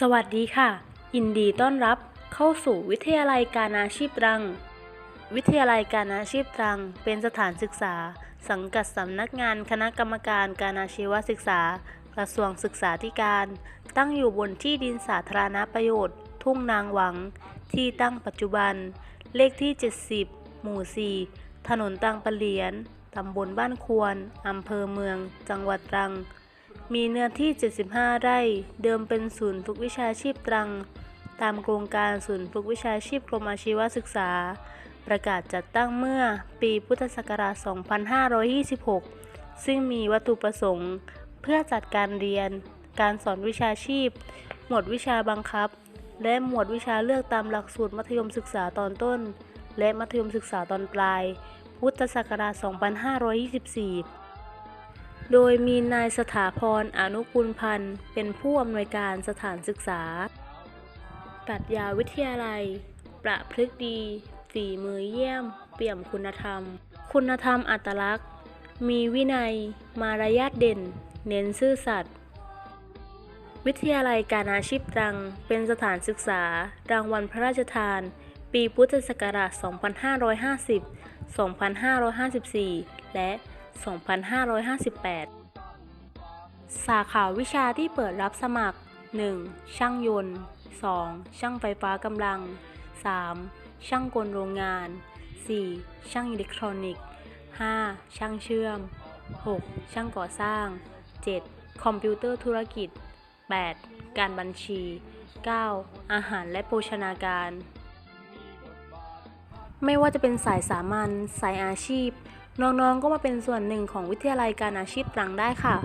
สวัสดีค่ะ ยินดีต้อนรับเข้าสู่วิทยาลัยการอาชีพตรัง วิทยาลัยการอาชีพตรัง เป็นสถานศึกษา สังกัดสำนักงานคณะกรรมการการอาชีวศึกษา กระทรวงศึกษาธิการ ตั้งอยู่บนที่ดินสาธารณประโยชน์ ทุ่งนางหวัง ที่ตั้งปัจจุบัน เลขที่ 70 หมู่ 4 ถนนตังปะเหลียน ตำบลบ้านควร อำเภอเมือง จังหวัดตรัง มีเนื้อที่ 75 ไร่ เดิมเป็นศูนย์ฝึกวิชาชีพตรัง ตามโครงการศูนย์ฝึกวิชาชีพกรมอาชีวศึกษา ประกาศจัดตั้งเมื่อปีพุทธศักราช 2526 ซึ่งมีวัตถุประสงค์ เพื่อจัดการเรียน การสอนวิชาชีพ หมวดวิชาบังคับ และหมวดวิชาเลือกตามหลักสูตรมัธยมศึกษาตอนต้น และมัธยมศึกษาตอนปลาย พุทธศักราช 2524 โดยมีนายสถาพรอนุกุลพันธ์เป็นผู้อำนวยการสถานศึกษาปรัชญาวิทยาลัย ประพฤกษ์ดี ฝีมือเยี่ยม เปี่ยมคุณธรรม คุณธรรมอัตลักษณ์ มีวินัย มารยาทเด่น เน้นซื่อสัตย์ วิทยาลัยการอาชีพตรัง เป็นสถานศึกษา รางวัลพระราชทาน ปีพุทธศักราช 2550 2554 และ 2558 สาขาวิชาที่เปิดรับสมัคร 1. ช่างยนต์ 2. ช่างไฟฟ้ากำลัง 3. ช่างกลโรงงาน 4. ช่างอิเล็กทรอนิกส์ 5. ช่างเชื่อม 6. ช่างก่อสร้าง 7. คอมพิวเตอร์ธุรกิจ 8. การบัญชี 9. อาหารและโภชนาการ ไม่ว่าจะเป็นสายสามัญ สายอาชีพ น้องๆก็มาเป็นส่วนหนึ่งของวิทยาลัยการอาชีพตรังได้ค่ะ